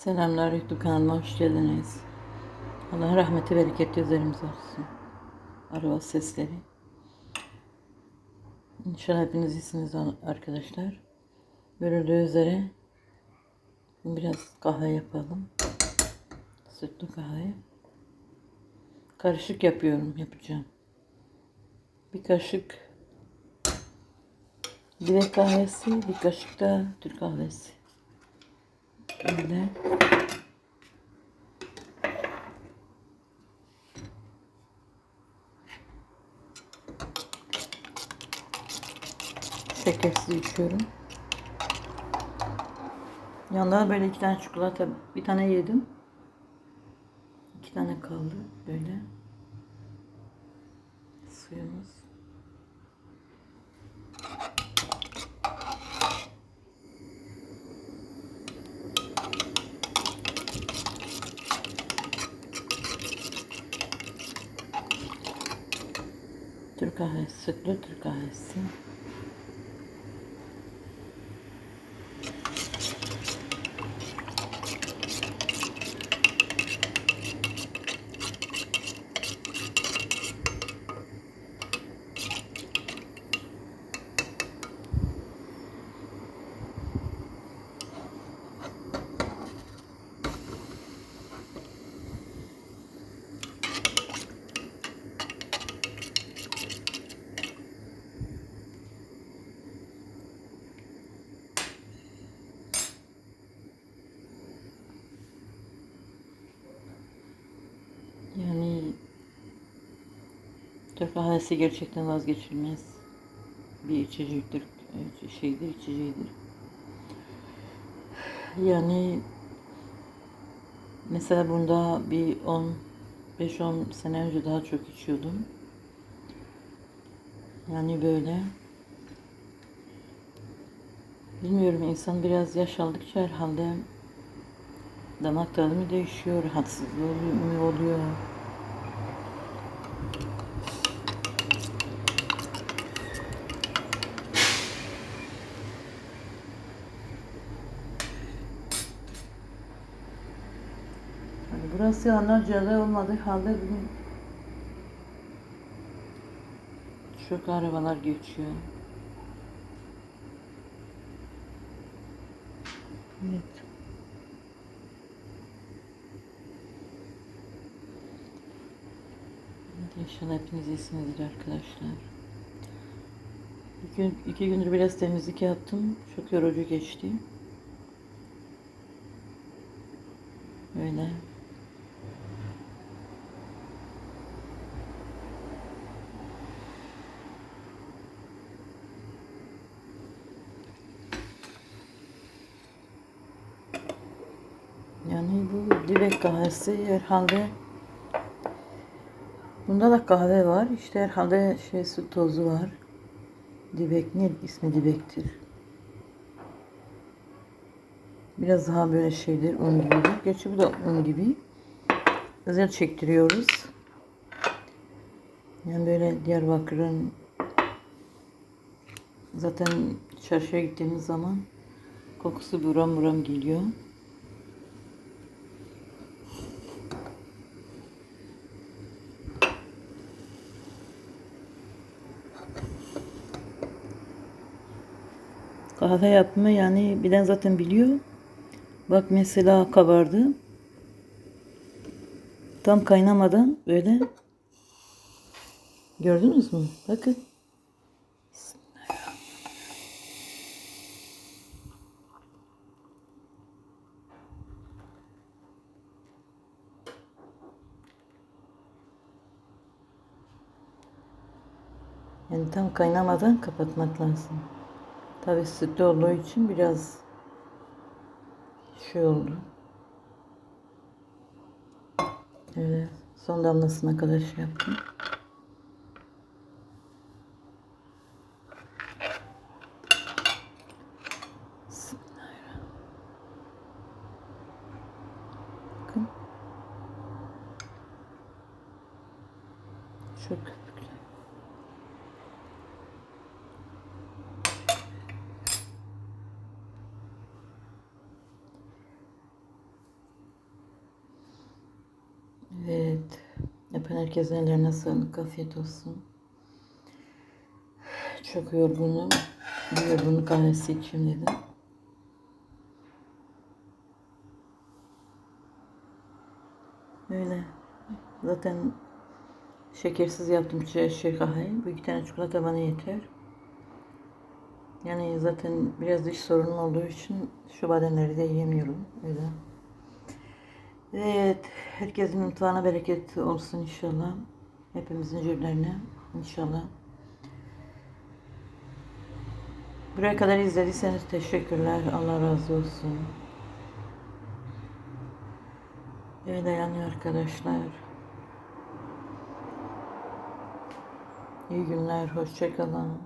Selamlar YouTube kanalıma hoş geldiniz. Allah rahmeti bereketi üzerimize olsun. Araba sesleri. İnşallah hepiniz iyisiniz arkadaşlar. Görüldüğü üzere biraz kahve yapalım. Sütlü kahve. Karışık yapıyorum, yapacağım. Bir kaşık Dilek kahvesi, bir kaşık da Türk kahvesi. Böyle. Şekersiz içiyorum. Yanında böyle iki tane çikolata, bir tane yedim. İki tane kaldı böyle. Suyumuz. Türk kahvesi, sütlü Türk kahvesi. Türk kahvesi gerçekten vazgeçilmez bir içecektir, şeydir, içeceğidir. Yani mesela bunda bir 10 5-10 sene önce daha çok içiyordum. Yani böyle bilmiyorum insan biraz yaş aldıkça herhalde damak tadı mı değişiyor, rahatsızlığı mı oluyor? Ana cadde olmadığı halde bugün çok arabalar geçiyor. Evet. Evet, İnşallah hepiniz iyisinizdir arkadaşlar. İki, iki gündür biraz temizlik yaptım. Çok yorucu geçti. Öyle. Yani bu dibek kahvesi herhalde Bunda da kahve var. İşte herhalde şey su tozu var. Dibek ne ismi dibektir. Biraz daha böyle şeydir un gibi. Gerçi bu da un gibi. Özel çektiriyoruz. Yani böyle Diyarbakır'ın zaten çarşıya gittiğimiz zaman kokusu buram buram geliyor. Kahve yapma yani bilen zaten biliyor. Bak mesela kabardı. Tam kaynamadan böyle. Gördünüz mü? Bakın. Yani tam kaynamadan kapatmak lazım. Tabi sütlü olduğu için biraz şey oldu. Öyle son damlasına kadar şey yaptım. Bakın. Çok Evet. Yapan herkesin ellerine sağlık. Afiyet olsun. Çok yorgunum. Bir yorgunluk kahvesi içeyim dedim. Öyle. Zaten şekersiz yaptım şey kahveyi. Bu iki tane çikolata bana yeter. Yani zaten biraz diş sorunum olduğu için şu bademleri de yiyemiyorum. Öyle. Evet. Herkesin mutfağına bereket olsun inşallah. Hepimizin ceblerine inşallah. Buraya kadar izlediyseniz teşekkürler. Allah razı olsun. Eve dayanıyor arkadaşlar. İyi günler. Hoşçakalın.